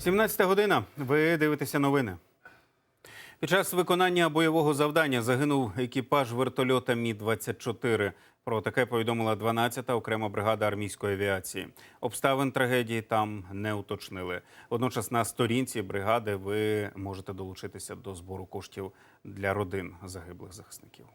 17 година. Ви дивитеся новини. Під час виконання бойового завдання загинув екіпаж вертольота Мі 24 Про таке повідомила 12-та окрема бригада армійської авіації. Обставин трагедії там не уточнили. Водночас на сторінці бригади ви можете долучитися до збору коштів для родин загиблих захисників.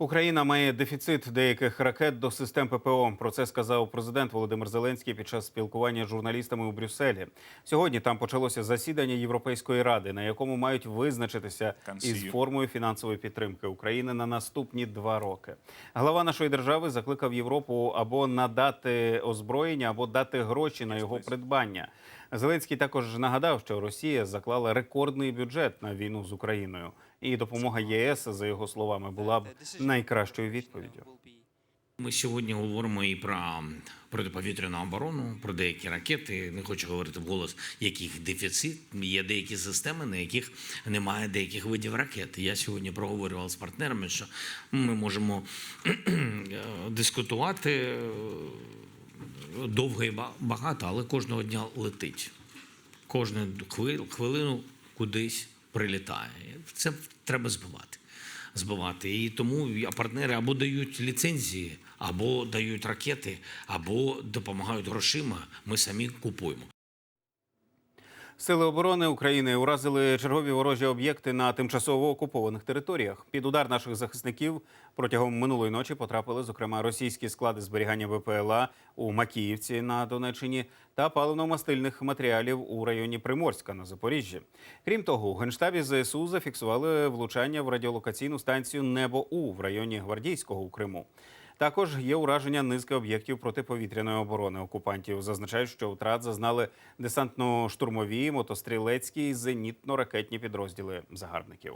Україна має дефіцит деяких ракет до систем ППО. Про це сказав президент Володимир Зеленський під час спілкування з журналістами у Брюсселі. Сьогодні там почалося засідання Європейської ради, на якому мають визначитися із формою фінансової підтримки України на наступні два роки. Глава нашої держави закликав Європу або надати озброєння, або дати гроші на його придбання. Зеленський також нагадав, що Росія заклала рекордний бюджет на війну з Україною, і допомога ЄС, за його словами, була б найкращою відповіддю. Ми сьогодні говоримо і про протиповітряну оборону, про деякі ракети. Не хочу говорити вголос, яких дефіцит. Є деякі системи, на яких немає деяких видів ракет. Я сьогодні проговорював з партнерами, що ми можемо дискутувати довго і багато, але кожного дня летить. Кожну хвилину кудись прилітає. Це треба збивати. Збивати. І тому партнери або дають ліцензії, або дають ракети, або допомагають грошима. Ми самі купуємо. Сили оборони України уразили чергові ворожі об'єкти на тимчасово окупованих територіях. Під удар наших захисників протягом минулої ночі потрапили, зокрема, російські склади зберігання БПЛА у Макіївці на Донеччині та паливно-мастильних матеріалів у районі Приморська на Запоріжжі. Крім того, у генштабі ЗСУ зафіксували влучання в радіолокаційну станцію Небо У в районі Гвардійського у Криму. Також є ураження низки об'єктів протиповітряної оборони окупантів. Зазначають, що втрат зазнали десантно-штурмові, мотострілецькі зенітно-ракетні підрозділи загарбників.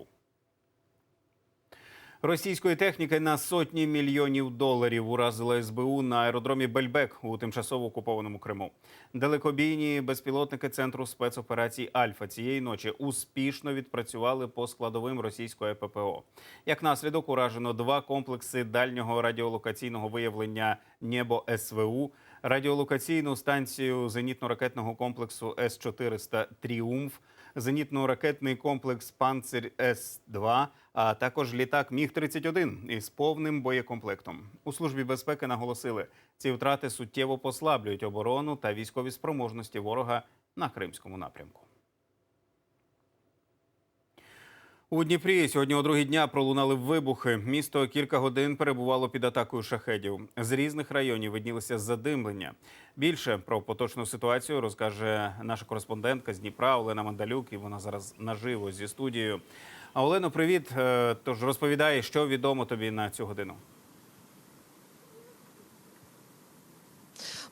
Російської техніки на сотні мільйонів доларів уразила СБУ на аеродромі Бельбек у тимчасово окупованому Криму. Далекобійні безпілотники центру спецоперацій Альфа цієї ночі успішно відпрацювали по складовим російської ППО. Як наслідок уражено два комплекси дальнього радіолокаційного виявлення Небо СВУ, радіолокаційну станцію зенітно-ракетного комплексу С 400 Тріумф, зенітно-ракетний комплекс Панцир С-2, а також літак Міг-31 із повним боєкомплектом. У службі безпеки наголосили, ці втрати суттєво послаблюють оборону та військові спроможності ворога на кримському напрямку. У Дніпрі сьогодні о другій дня пролунали вибухи. Місто кілька годин перебувало під атакою шахедів. З різних районів виднілися задимлення. Більше про поточну ситуацію розкаже наша кореспондентка з Дніпра Олена Мандалюк. І вона зараз наживо зі студією. А Олено, привіт. Е, Тож розповідай, що відомо тобі на цю годину.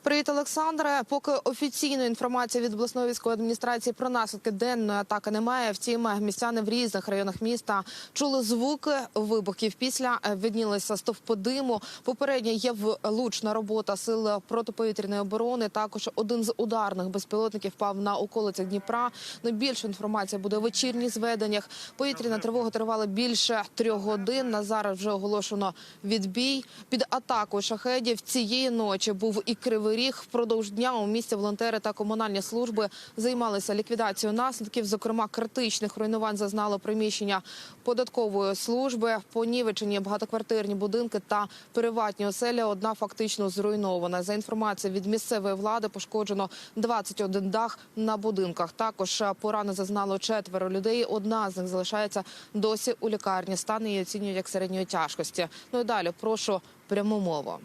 Привіт, Олександре. Поки офіційної інформації від обласної військової адміністрації про наслідки денної атаки немає. Втім, містяни в різних районах міста чули звуки вибухів. Після е, виднілися стовпи диму. Попередньо є влучна робота сил протиповітряної оборони. Також один з ударних безпілотників впав на околицях Дніпра. Більше інформації буде у вечірніх зведеннях. Повітряна тривога тривала більше трьох годин. На зараз вже оголошено відбій. Під атакою шахедів цієї ночі був і кривий ріг. Впродовж дня у місті волонтери та комунальні служби займалися ліквідацією наслідків. Зокрема, критичних руйнувань зазнало приміщення податкової служби, понівечені багатоквартирні будинки та приватні оселі. Одна фактично зруйнована. За інформацією від місцевої влади, пошкоджено 21 дах на будинках. Також порани зазнало четверо людей. Одна з них залишається досі у лікарні. Стан її оцінюють як середньої тяжкості. Ну і далі прошу пряму мову.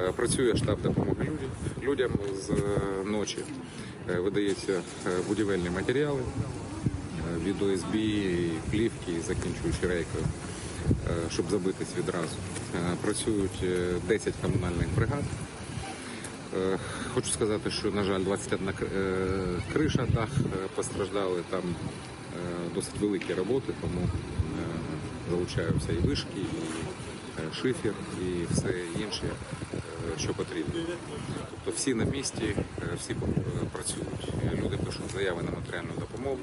Е, Працює штаб допомоги людям. З е, ночі е, видаються будівельні матеріали від ОСБ, плівки, закінчуючи рейкою, щоб забитись відразу. Працюють е, 10 комунальних бригад. Хочу сказати, що, на жаль, 21 к- е, криша дах постраждали. Там досить великі роботи, тому залучаються і вишки, і шифер, і все інше, е, що потрібно. Тобто всі на місці, е, всі е, працюють. Люди пишуть заяви на матеріальну допомогу.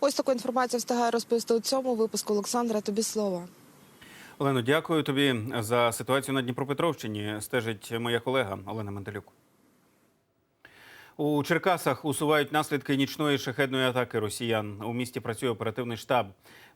Ось таку інформацію встигає розповісти у цьому випуску. Олександра, тобі слово. Олено, дякую тобі за ситуацію на Дніпропетровщині. Стежить моя колега Олена Менталюк. У Черкасах усувають наслідки нічної шахедної атаки росіян. У місті працює оперативний штаб.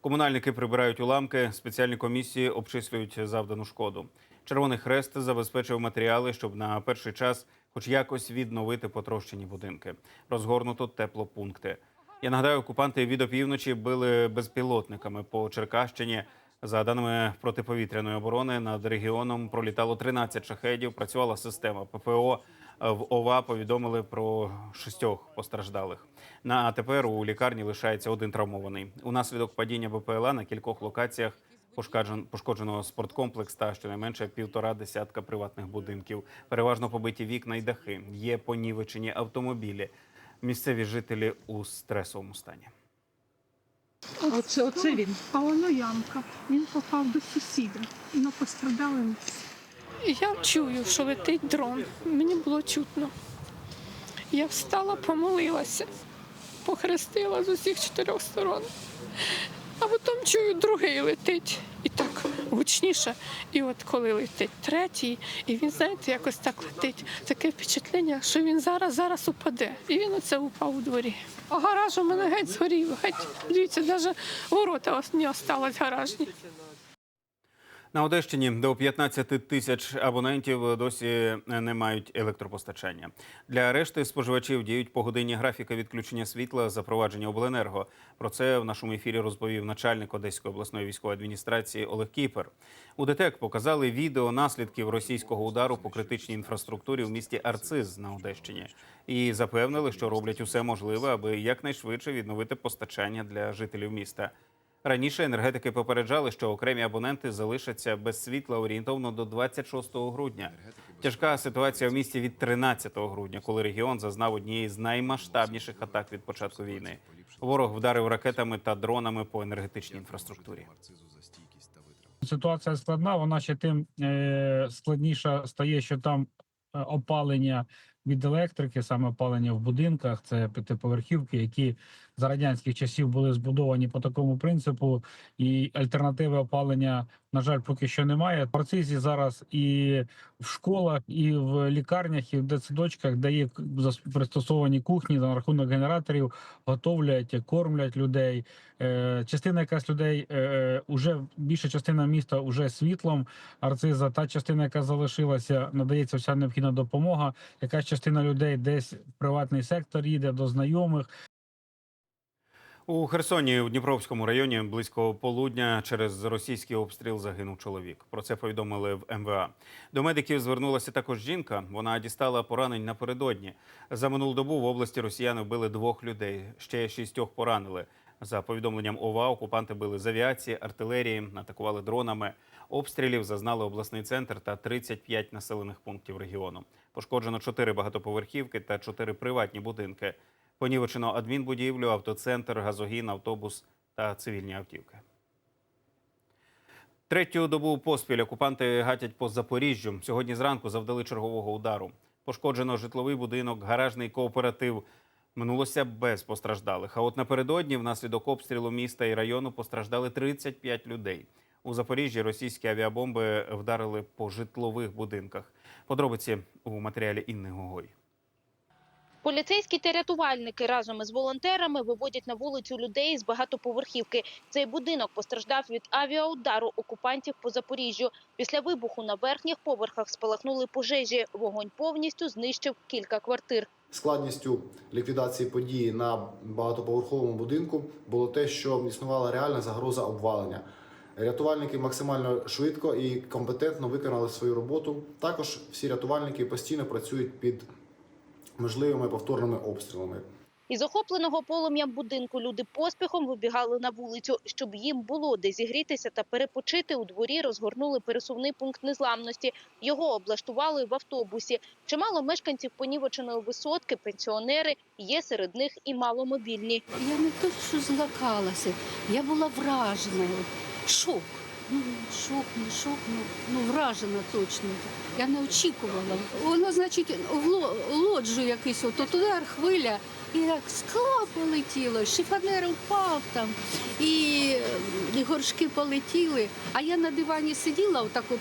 Комунальники прибирають уламки, спеціальні комісії обчислюють завдану шкоду. Червоний хрест забезпечив матеріали, щоб на перший час хоч якось відновити потрощені будинки. Розгорнуто теплопункти. Я нагадаю, окупанти від опівночі били безпілотниками по Черкащині. За даними протиповітряної оборони, над регіоном пролітало 13 шахедів. Працювала система ППО. В ОВА повідомили про шістьох постраждалих. На тепер у лікарні лишається один травмований. Унаслідок падіння БПЛА на кількох локаціях пошкоджен- пошкоджено спорткомплекс та щонайменше півтора десятка приватних будинків. Переважно побиті вікна й дахи. Є понівечені автомобілі. Місцеві жителі у стресовому стані. Оце, оце він. А воно ямка. Він попав до сусіда. Ну, пострадали. Я чую, що летить дрон. Мені було чутно. Я встала, помолилася, похрестила з усіх чотирьох сторон. А потім чую, другий летить. І так гучніше. І от коли летить третій, і він, знаєте, якось так летить. Таке впечатлення, що він зараз, зараз упаде. І він оце упав у дворі. А гараж у мене геть згорів. Геть. Дивіться, навіть ворота не осталось гаражні. На Одещині до 15 тисяч абонентів досі не мають електропостачання. Для решти споживачів діють погодинні графіки відключення світла, запровадження обленерго. Про це в нашому ефірі розповів начальник Одеської обласної військової адміністрації Олег Кіпер. У ДТЕК показали відео наслідків російського удару по критичній інфраструктурі в місті Арциз на Одещині і запевнили, що роблять усе можливе, аби якнайшвидше відновити постачання для жителів міста. Раніше енергетики попереджали, що окремі абоненти залишаться без світла орієнтовно до 26 грудня. Тяжка ситуація в місті від 13 грудня, коли регіон зазнав однієї з наймасштабніших атак від початку війни. Ворог вдарив ракетами та дронами по енергетичній інфраструктурі. Ситуація складна, вона ще тим е, складніша стає, що там е, опалення від електрики, саме опалення в будинках, це п'ятиповерхівки, які за радянських часів були збудовані по такому принципу, і альтернативи опалення, на жаль, поки що немає. Нарцизі зараз і в школах, і в лікарнях, і в дитсадочках, де є пристосовані кухні за рахунок генераторів, готовлять, кормлять людей. Е, частина якась людей е, уже більша частина міста вже світлом арциза. Та частина, яка залишилася, надається вся необхідна допомога. Якась частина людей десь в приватний сектор їде до знайомих. У Херсоні у Дніпровському районі близько полудня через російський обстріл загинув чоловік. Про це повідомили в МВА. До медиків звернулася також жінка. Вона дістала поранень напередодні. За минулу добу в області росіяни вбили двох людей. Ще шістьох поранили. За повідомленням ОВА, окупанти били з авіації, артилерії, атакували дронами. Обстрілів зазнали обласний центр та 35 населених пунктів регіону. Пошкоджено 4 багатоповерхівки та 4 приватні будинки. Понівечено адмінбудівлю, автоцентр, газогін, автобус та цивільні автівки. Третю добу поспіль окупанти гатять по Запоріжжю. Сьогодні зранку завдали чергового удару. Пошкоджено житловий будинок, гаражний кооператив. Минулося без постраждалих. А от напередодні, внаслідок обстрілу міста і району, постраждали 35 людей. У Запоріжжі російські авіабомби вдарили по житлових будинках. Подробиці у матеріалі Інни Гогой. Поліцейські та рятувальники разом із волонтерами виводять на вулицю людей з багатоповерхівки. Цей будинок постраждав від авіаудару окупантів по Запоріжжю. Після вибуху на верхніх поверхах спалахнули пожежі. Вогонь повністю знищив кілька квартир. Складністю ліквідації події на багатоповерховому будинку було те, що існувала реальна загроза обвалення. Рятувальники максимально швидко і компетентно виконали свою роботу. Також всі рятувальники постійно працюють під можливими повторними обстрілами. Із охопленого полум'ям будинку люди поспіхом вибігали на вулицю. Щоб їм було де зігрітися та перепочити, у дворі розгорнули пересувний пункт незламності. Його облаштували в автобусі. Чимало мешканців понівеченої висотки, пенсіонери, є серед них і маломобільні. Я не то, що злякалася, я була вражена. Шок. Ну, шок, не шок, ну, ну вражена точно. Я не очікувала. Воно, значить, лоджу якийсь, от удар, хвиля, І як скла полетіло, шифонер впав там, і, і горшки полетіли. А я на дивані сиділа отак от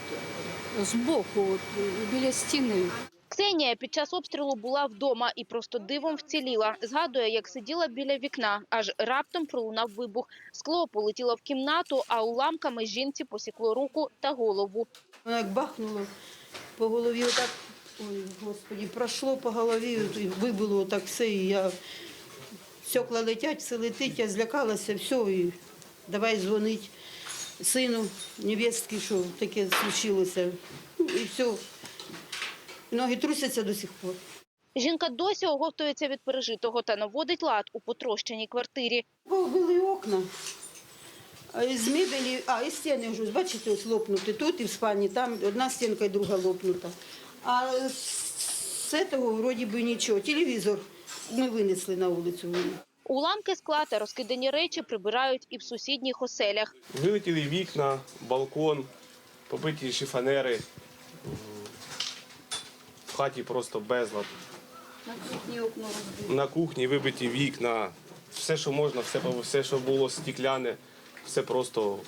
е, збоку, от, е, біля стіни. Ксенія під час обстрілу була вдома і просто дивом вціліла. Згадує, як сиділа біля вікна, аж раптом пролунав вибух. Скло полетіло в кімнату, а уламками жінці посікло руку та голову. Воно як бахнуло по голові, отак, ой, господі, пройшло по голові, вибило отак все, і я стекла летять, все летить, я злякалася, все, і давай дзвонить сину, невестки, що таке случилося. Ну, І все. Ноги трусяться до сих пор. Жінка досі оговтується від пережитого та наводить лад у потрощеній квартирі. Побили окна. А З мебелі, а і стіни вже, бачите, ось лопнуті тут і в спальні, там одна стінка і друга лопнута. А з цього вроді би нічого. Телевізор ми винесли на вулицю. Уламки скла та розкидані речі прибирають і в сусідніх оселях. Вилетіли вікна, балкон, побиті шифонери. В хаті просто безлад. На кухні окно розбили. На кухні вибиті вікна, все, що можна, все, все що було стікляне, все просто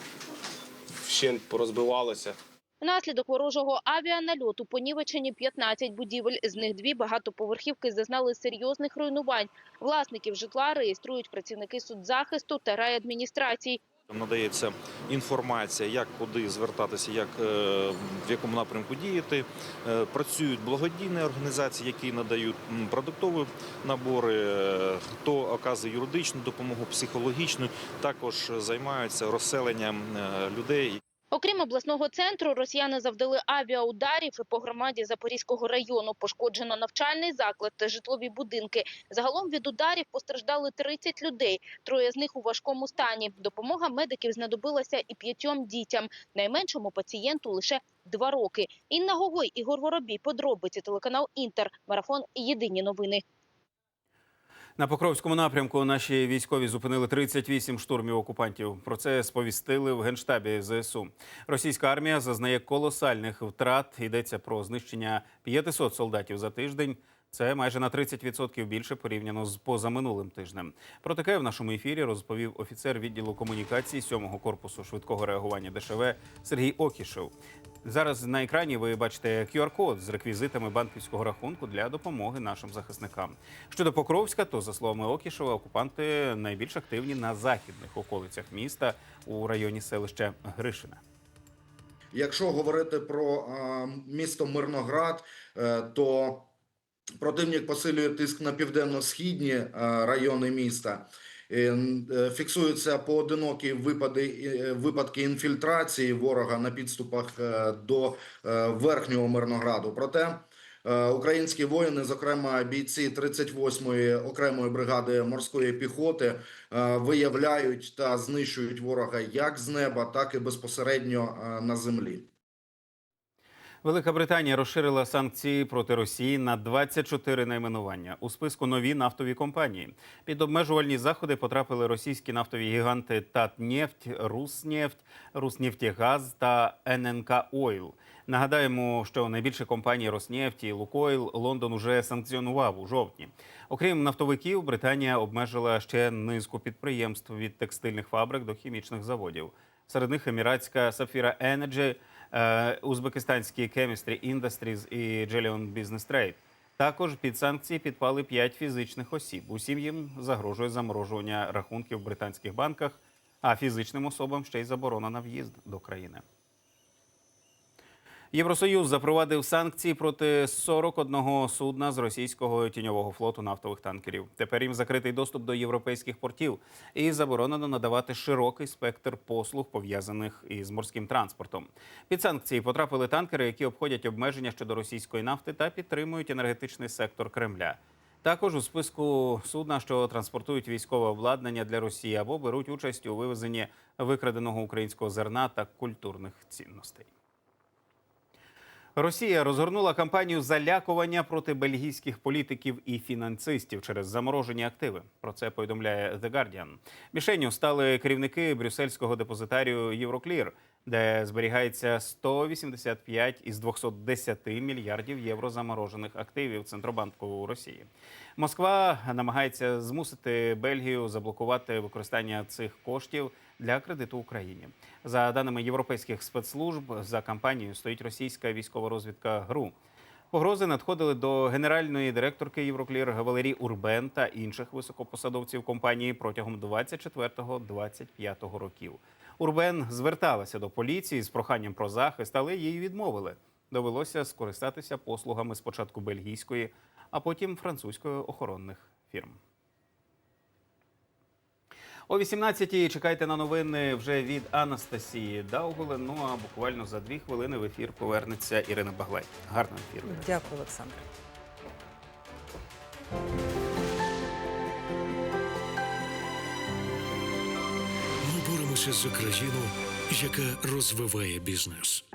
вщент порозбивалося. Внаслідок ворожого авіанальоту понівечені 15 будівель. З них дві багатоповерхівки зазнали серйозних руйнувань. Власників житла реєструють працівники соцзахисту та райадміністрацій. Надається інформація, як куди звертатися, як е, в якому напрямку діяти. Е, Працюють благодійні організації, які надають продуктові набори, е, хто оказує юридичну допомогу, психологічну, також займаються розселенням людей. Окрім обласного центру, росіяни завдали авіаударів і по громаді Запорізького району. Пошкоджено навчальний заклад та житлові будинки. Загалом від ударів постраждали 30 людей. Троє з них у важкому стані. Допомога медиків знадобилася і п'ятьом дітям. Найменшому пацієнту лише два роки. Інна Гогой, Ігор Воробій. Подробиці телеканал Інтер. Марафон. Єдині новини. На Покровському напрямку наші військові зупинили 38 штурмів окупантів. Про це сповістили в генштабі ЗСУ. Російська армія зазнає колосальних втрат. Йдеться про знищення 500 солдатів за тиждень. Це майже на 30% більше порівняно з позаминулим тижнем. Про таке в нашому ефірі розповів офіцер відділу комунікації 7-го корпусу швидкого реагування ДШВ Сергій Окішев. Зараз на екрані ви бачите QR-код з реквізитами банківського рахунку для допомоги нашим захисникам. Щодо Покровська, то за словами Окішева, окупанти найбільш активні на західних околицях міста у районі селища Гришина. Якщо говорити про місто Мирноград, е, то противник посилює тиск на південно-східні е, райони міста. Е, е, Фіксуються поодинокі випади, е, випадки інфільтрації ворога на підступах до верхнього Мирнограду. Проте українські воїни, зокрема бійці 38-ї окремої бригади морської піхоти, виявляють та знищують ворога як з неба, так і безпосередньо на землі. Велика Британія розширила санкції проти Росії на 24 найменування. У списку нові нафтові компанії. Під обмежувальні заходи потрапили російські нафтові гіганти Татнефть, Руснефть, Руснефтегаз та ННК Ойл. Нагадаємо, що найбільші компанії Роснефть і Лукойл Лондон уже санкціонував у жовтні. Окрім нафтовиків, Британія обмежила ще низку підприємств від текстильних фабрик до хімічних заводів. Серед них еміратська Сафіра Energy, е, узбекистанські Chemistry Industries і Jellion Business Trade. Також під санкції підпали п'ять фізичних осіб. Усім їм загрожує заморожування рахунків в британських банках, а фізичним особам ще й заборона на в'їзд до країни. Євросоюз запровадив санкції проти 41 судна з російського тіньового флоту нафтових танкерів. Тепер їм закритий доступ до європейських портів і заборонено надавати широкий спектр послуг пов'язаних із морським транспортом. Під санкції потрапили танкери, які обходять обмеження щодо російської нафти та підтримують енергетичний сектор Кремля. Також у списку судна, що транспортують військове обладнання для Росії або беруть участь у вивезенні викраденого українського зерна та культурних цінностей. Росія розгорнула кампанію залякування проти бельгійських політиків і фінансистів через заморожені активи. Про це повідомляє The Guardian. Мішенню стали керівники брюссельського депозитарію Євроклір. Де зберігається 185 із 210 мільярдів євро заморожених активів Центробанку Росії. Москва намагається змусити Бельгію заблокувати використання цих коштів для кредиту Україні. За даними європейських спецслужб, за кампанією стоїть російська військова розвідка ГРУ. Погрози надходили до генеральної директорки Євроклір Валерії Урбен та інших високопосадовців компанії протягом 24-25 років. Урбен зверталася до поліції з проханням про захист, але їй відмовили. Довелося скористатися послугами спочатку бельгійської, а потім французької охоронних фірм. О 18-й чекайте на новини вже від Анастасії Даугуле. Ну а буквально за дві хвилини в ефір повернеться Ірина Баглай. Гарного ефіру. Дякую, Олександр. За країну, яка розвиває бізнес.